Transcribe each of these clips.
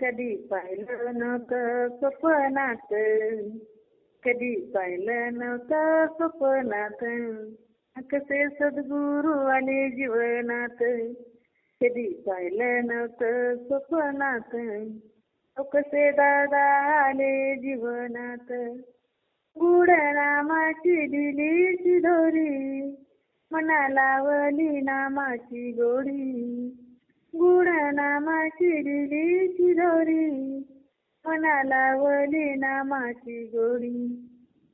कधी पाहिलं नव्हतं स्वप्नात. कधी पाहिलं नव्हतं स्वप्नात. कसे सद्गुरू आले जीवनात. कधी पाहिलं नव्हतं स्वप्नात. कसे दादा आले जीवनात. गुड नामाची दिली दोरी. मनाला वली नामाची गोडी गुण नामाची दिली दोरी. मनाला वली नामाची गोडी.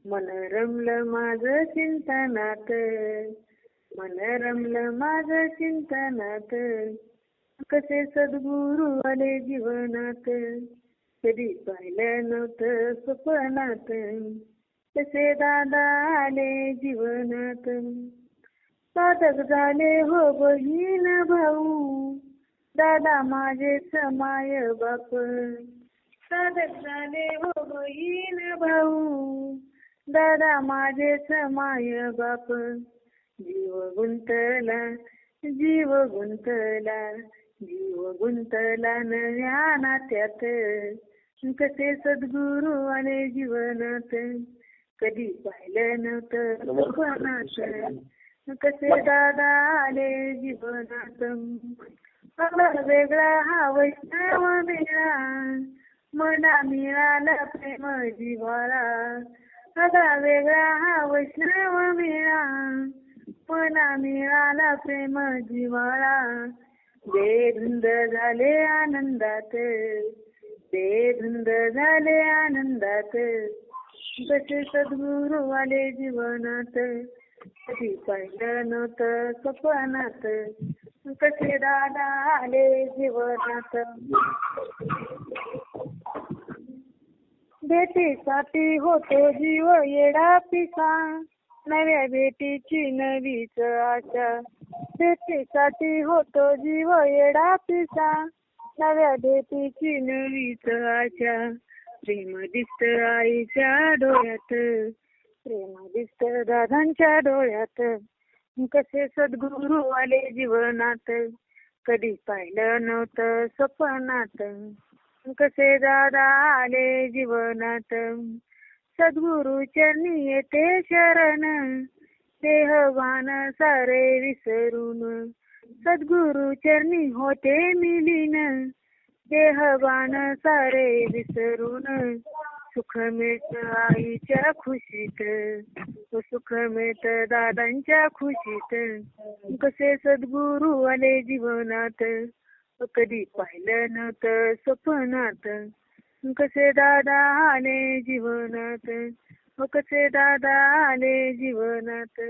मन रमलं माझं चिंतनात. मन रमलं माझं चिंतनात. कसे सद्गुरू आले जीवनात. कधी पाहिलं नव्हतं स्वप्नात. कसे दादा आले जीवनात. साधक झाले हो बहीण भाऊ. दादा माझे समाय बाप साधक झाले हो बहीण भाऊ. दादा माझे समाय बाप जीव गुंतला जीव गुंतला जीव गुंतला नव्या नात्यात. कसे सद्गुरू आले जीवनात? कधी पाहिलं नव्हतं कसे दादा आले जीवनात? वेगळा हा वैष्णव मिळा मना मिळाला प्रेम जिव्हाळा सगळा वेगळा हा वैष्णव मिळा मना मिळाला प्रेम जिव्हाळा बेधुंद झाले आनंदात बेधुंद झाले आनंदात. कसे सद्गुरू आले जीवनात कधी पाहिलं नव्हतं स्वप्नात. कसे दादा आले जीवनात. भेटीसाठी होतो जीव येडा पिसा. नव्या भेटीची नवीच आशा. भेटीसाठी होतो जीव येडा पिसा. नव्या भेटीची नवीच आशा. प्रेम दिसत आईच्या डोळ्यात. प्रेम दिसत दादांच्या डोळ्यात. कसे सद्गुरू आले जीवनात? कधी पाहिलं नव्हतं स्वप्नात. कसे दादा आले जीवनात? सद्गुरु चरणी येते शरण. देहवान सारे विसरून. सद्गुरु चरणी होते मिलीन. देहवान सारे विसरून. सुख मिळत आईच्या खुशीत सुख मिळत दादांच्या खुशीत. कसे सद्गुरू आले जीवनात? कधी पाहिलं नव्हतं स्वप्नात. कसे दादा आले जीवनात? कसे दादा आले जीवनात?